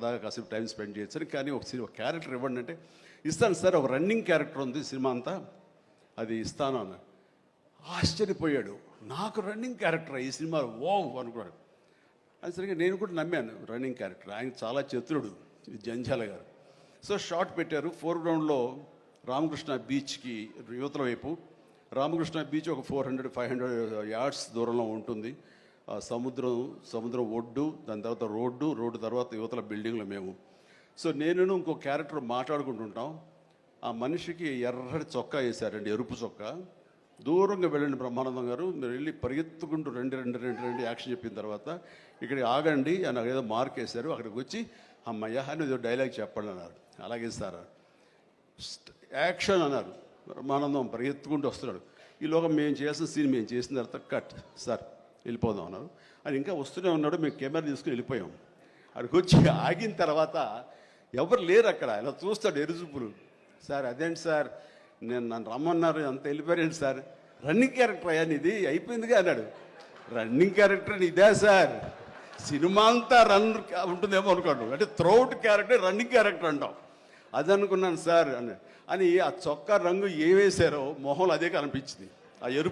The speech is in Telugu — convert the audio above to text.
సరదాగా కాసేపు టైం స్పెండ్ చేయొచ్చు కానీ ఒక సినిమా క్యారెక్టర్ ఇవ్వండి అంటే ఇస్తాను సార్ ఒక రన్నింగ్ క్యారెక్టర్ ఉంది సినిమా అంతా. అది ఇస్తాను అని ఆశ్చర్యపోయాడు. నాకు రన్నింగ్ క్యారెక్టర్ ఈ సినిమా ఓ అనుకున్నాడు. అది సరిగ్గా నేను కూడా నమ్మాను రన్నింగ్ క్యారెక్టర్. ఆయన చాలా చతురుడు జంజాల గారు. సో షార్ట్ పెట్టారు. ఫోర్గ్రౌండ్లో రామకృష్ణ బీచ్కి యువతల వైపు. రామకృష్ణ బీచ్ ఒక four hundred five hundred yards దూరంలో ఉంటుంది. సముద్రం సముద్రం ఒడ్డు దాని తర్వాత రోడ్డు రోడ్డు తర్వాత యువతల బిల్డింగ్లు మేము. సో నేను ఇంకో క్యారెక్టర్ మాట్లాడుకుంటుంటాం. ఆ మనిషికి ఎర్రటి చొక్కా వేశారండి ఎరుపు చొక్కా. దూరంగా వెళ్ళండి బ్రహ్మానందం గారు మీరు వెళ్ళి పరిగెత్తుకుంటూ రెండు రెండు రెండు రెండు యాక్షన్ చెప్పిన తర్వాత ఇక్కడికి ఆగండి అని ఏదో మార్క్ వేశారు. అక్కడికి వచ్చి అమ్మయ్య అని ఏదో డైలాగ్ చెప్పండి అన్నారు. అలాగే సార్ యాక్షన్ అన్నారు. బ్రహ్మానందం పరిగెత్తుకుంటూ వస్తున్నాడు. ఈలోగా మేము చేసిన సీన్ మేము చేసిన తర్వాత కట్ సార్. వెళ్ళిపోదాం అన్నారు అని ఇంకా వస్తూనే ఉన్నాడు మేము కెమెరా తీసుకుని వెళ్ళిపోయాం. అక్కడికి వచ్చి ఆగిన తర్వాత ఎవరు లేరు అక్కడ. ఇలా చూస్తాడు ఎరుజుపులు. సార్ అదేంటి సార్? నేను నన్ను రమ్మన్నారు అంత వెళ్ళిపోయారండి సార్? రన్నింగ్ క్యారెక్టర్ అయ్యా ఇది అయిపోయిందిగా అన్నాడు. రన్నింగ్ క్యారెక్టర్ ఇదే సార్? సినిమా అంతా రన్ ఉంటుందేమో అనుకోండి అంటే త్రోట్ క్యారెక్టర్ రన్నింగ్ క్యారెక్టర్ అంటాం. అది అనుకున్నాను సార్ అని అని ఆ చొక్కా రంగు ఏ వేశారో మొహంలో అదే కనిపించింది. ఆ ఎరుపు